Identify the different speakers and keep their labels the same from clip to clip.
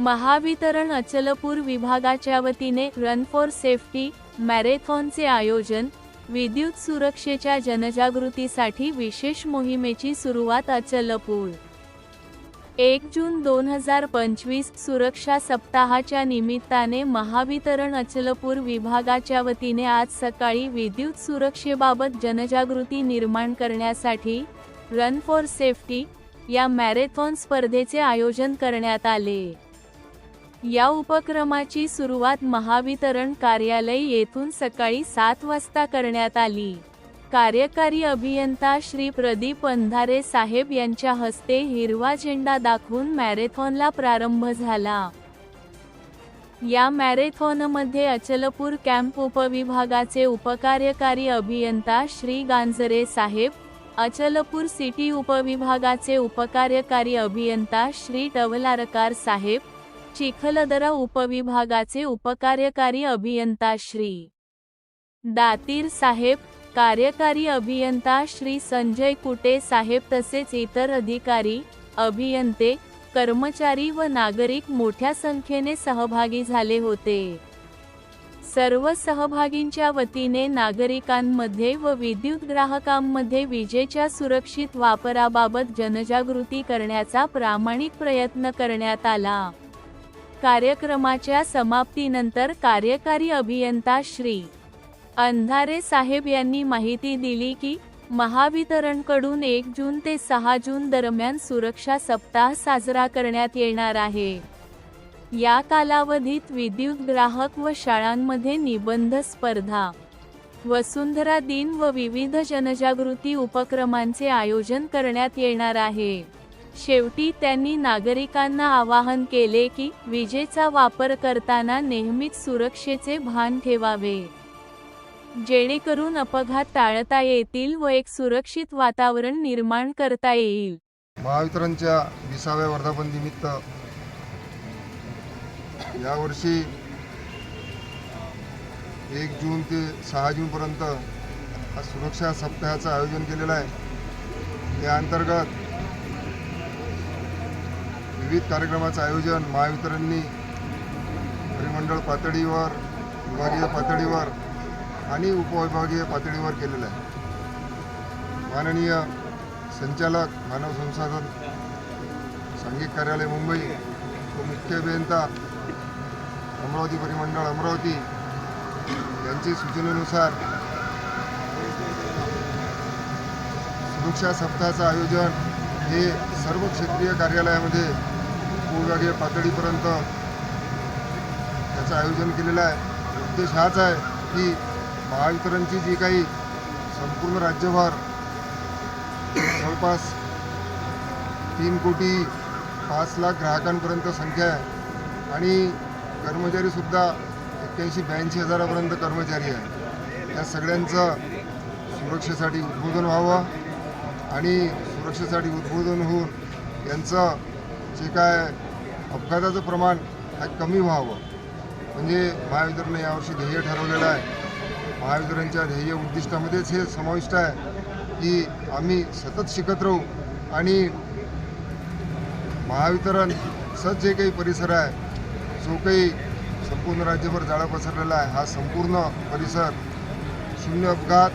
Speaker 1: महावितरण अचलपूर विभागाच्या वतीने run for safety मॅरेथॉनचे आयोजन विद्युत सुरक्षेच्या जनजागृतीसाठी विशेष मोहिमेची सुरुवात अचलपूर. एक जून दोन हजार पंचवीस सुरक्षा सप्ताहाच्या निमित्ताने महावितरण अचलपूर विभागाच्या वतीने आज सकाळी विद्युत सुरक्षेबाबत जनजागृती निर्माण करण्यासाठी रन फॉर सेफ्टी या मॅरेथॉन स्पर्धेचे आयोजन करण्यात आले. या उपक्रमाची सुरुवात महावितरण कार्यालय येथून सकाळी सात वाजता करण्यात आली. कार्यकारी अभियंता श्री प्रदीप अंधारे साहेब यांच्या हस्ते हिरवा झेंडा दाखवून मॅरेथॉनला प्रारंभ झाला. या मॅरेथॉनमध्ये अचलपूर कॅम्प उपविभागाचे उपकार्यकारी अभियंता श्री गांजरे साहेब अचलपूर सिटी उपविभागाचे उपकार्यकारी अभियंता श्री टवलारकार साहेब चिखलदरा उपविभागाचे उपकार्यकारी अभियंता श्री. दातीर साहेब कार्यकारी अभियंता श्री संजय कुटे साहेब तसेच इतर अधिकारी अभियंते कर्मचारी व नागरिक मोठ्या संख्येने सहभागी झाले होते. सर्व सहभागींच्या वतीने नागरिकांमध्ये व विद्युत ग्राहकांमध्ये विजेच्या सुरक्षित वापराबाबत जनजागृती करण्याचा प्रामाणिक प्रयत्न करण्यात आला. कार्यक्रमाच्या समाप्तीनंतर कार्यकारी अभियंता श्री. अंधारे साहेब यांनी माहिती दिली की महावितरणकडून एक जून ते सहा जून दरम्यान सुरक्षा सप्ताह साजरा करण्यात येणार आहे. या कालावधीत विद्युत ग्राहक व शाळांमध्ये निबंध स्पर्धा वसुंधरा दिन व विविध जनजागृती उपक्रमांचे आयोजन करण्यात येणार आहे. शेवटी त्यांनी नागरिकांना आवाहन केले की विजेचा वापर करताना नेहमीच सुरक्षेचे भान ठेवावे. जेणेकरून अपघात टाळता येतील व एक सुरक्षित वातावरण निर्माण करता येईल.
Speaker 2: महावितरणच्या विसाव्या वर्धापन निमित्त यावर्षी एक जून ते सहा जूनपर्यंत हा सुरक्षा सप्ताहाचं आयोजन केलेलं आहे. या अंतर्गत विविध कार्यक्रमाचं आयोजन महावितरणनी परिमंडळ पातळीवर विभागीय पातळीवर आणि उपविभागीय पातळीवर केलेलं आहे. माननीय संचालक मानव संसाधन सांघिक कार्यालय मुंबई मुख्य अभियंता अमरावती परिमंडळ अमरावती यांची सूचनेनुसार सुरक्षा सप्ताहाचं आयोजन हे सर्व क्षेत्रीय कार्यालयामध्ये भूविभागीय पातळीपर्यंत त्याचं आयोजन केलेलं आहे. उद्देश हाच आहे की महावितरणची जी काही संपूर्ण राज्यभर जवळपास तीन कोटी पाच लाख ग्राहकांपर्यंत संख्या आहे. आणि कर्मचारीसुद्धा एक्क्याऐंशी ब्याऐंशी हजारापर्यंत कर्मचारी आहे. त्या सगळ्यांचं सुरक्षेसाठी उद्बोधन व्हावं आणि सुरक्षेसाठी उद्बोधन होऊन यांचं जे काय अपघाताचं प्रमाण हे कमी व्हावं. म्हणजे महावितरणनं यावर्षी ध्येय ठरवलेलं आहे. महावितरणच्या ध्येय उद्दिष्टामध्येच हे समाविष्ट आहे की आम्ही सतत शिकत राहू आणि महावितरण सच जे काही परिसर आहे जो काही संपूर्ण राज्यभर जाळा पसरलेला आहे हा संपूर्ण परिसर शून्य अपघात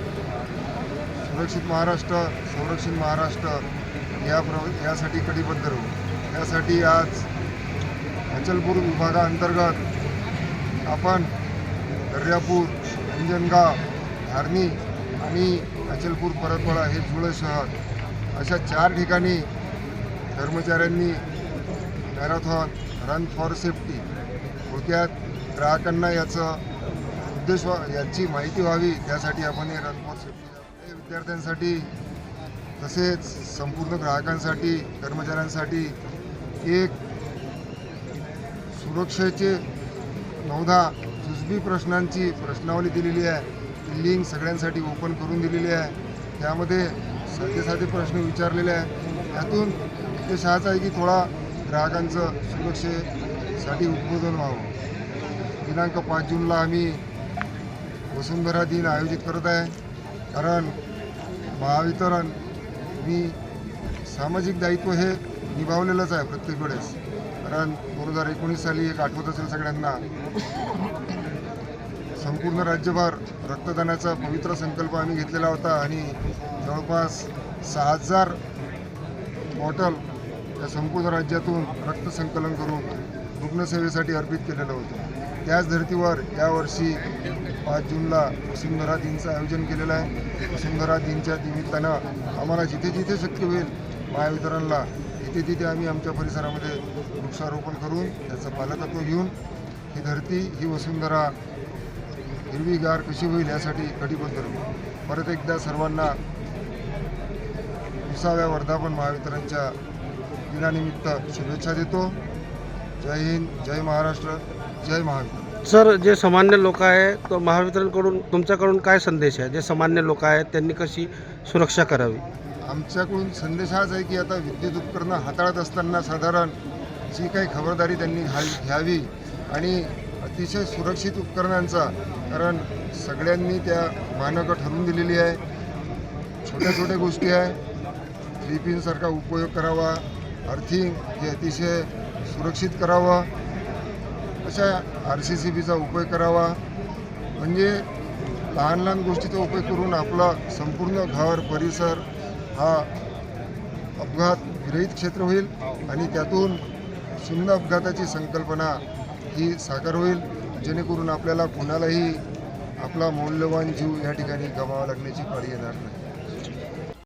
Speaker 2: सुरक्षित महाराष्ट्र संरक्षित महाराष्ट्र या प्र यासाठी कटिबद्ध राहू. यासाठी आज अचलपूर विभागाअंतर्गत आपण दर्यापूर अंजनगाव धारणी आणि अचलपूर परतवाडा हे जुळं शहर अशा चार ठिकाणी कर्मचाऱ्यांनी मॅरेथॉन रन फॉर सेफ्टी थोडक्यात ग्राहकांना याचं उद्देश व्हा याची माहिती व्हावी त्यासाठी आपण हे रन फॉर सेफ्टी हे विद्यार्थ्यांसाठी तसेच संपूर्ण ग्राहकांसाठी कर्मचाऱ्यांसाठी एक सुरक्षेचे नऊदा जुजबी प्रश्नांची प्रश्नावली दिलेली आहे. ती लिंक सगळ्यांसाठी ओपन करून दिलेली आहे. त्यामध्ये साधे साधे प्रश्न विचारलेले आहेत. त्यातून उद्देश हाच आहे की थोडा ग्राहकांचं सुरक्षेसाठी उद्बोधन व्हावं. दिनांक पाच जूनला आम्ही वसुंधरा दिन आयोजित करत आहे. कारण महावितरण मी सामाजिक दायित्व हे निभावलेलंच आहे प्रत्येक वेळेस. कारण दोन हजार एकोणीस साली एक आठवत असेल सगळ्यांना. संपूर्ण राज्यभर रक्तदानाचा पवित्र संकल्प आम्ही घेतलेला होता आणि जवळपास सहा हजार बॉटल या संपूर्ण राज्यातून रक्त संकलन करून रुग्णसेवेसाठी अर्पित केलेलं होतं. त्याच धर्तीवर यावर्षी पाच जूनला वसुंधरा दिनचं आयोजन केलेलं आहे. वसुंधरा दिनच्या निमित्तानं आम्हाला जिथे जिथे शक्य होईल महावितरणला तिथे तिथे आम्ही आमच्या परिसरामध्ये वृक्षारोपण करून त्याचं पालकत्व घेऊन ही धरती ही वसुंधरा हिरवीगार कशी होईल यासाठी कटिबद्ध राहू परत एकदा सर्वांना विसाव्या वर्धापन महावितरणच्या दिनानिमित्त शुभेच्छा देतो. जय हिंद जय महाराष्ट्र जय महावितरण.
Speaker 3: सर जे सामान्य लोक आहे तो महावितरणकडून तुमच्याकडून काय संदेश आहे? जे सामान्य लोक आहेत त्यांनी कशी सुरक्षा करावी?
Speaker 2: आमच्याकडून संदेश हाच आहे की आता विद्युत उपकरणं हाताळत असताना साधारण जी काही खबरदारी त्यांनी घा घ्यावी आणि अतिशय सुरक्षित उपकरणांचा कारण सगळ्यांनी त्या मानकं ठरवून दिलेली आहे. छोट्या छोट्या गोष्टी आहे. थ्री पिनसारखा उपयोग करावा अर्थिंग हे अतिशय सुरक्षित करावं. अशा आर सी सी बीचा उपयोग करावा. म्हणजे लहान लहान गोष्टीचा उपयोग करून आपला संपूर्ण घर परिसर हा अपघात विरहित क्षेत्र होईल आणि त्यातून शून्य अपघाताची संकल्पना ही साकार होईल जेणेकरून आपल्याला कोणालाही आपला मौल्यवान जीव या ठिकाणी गमावा लागण्याची पाळी येणार नाही.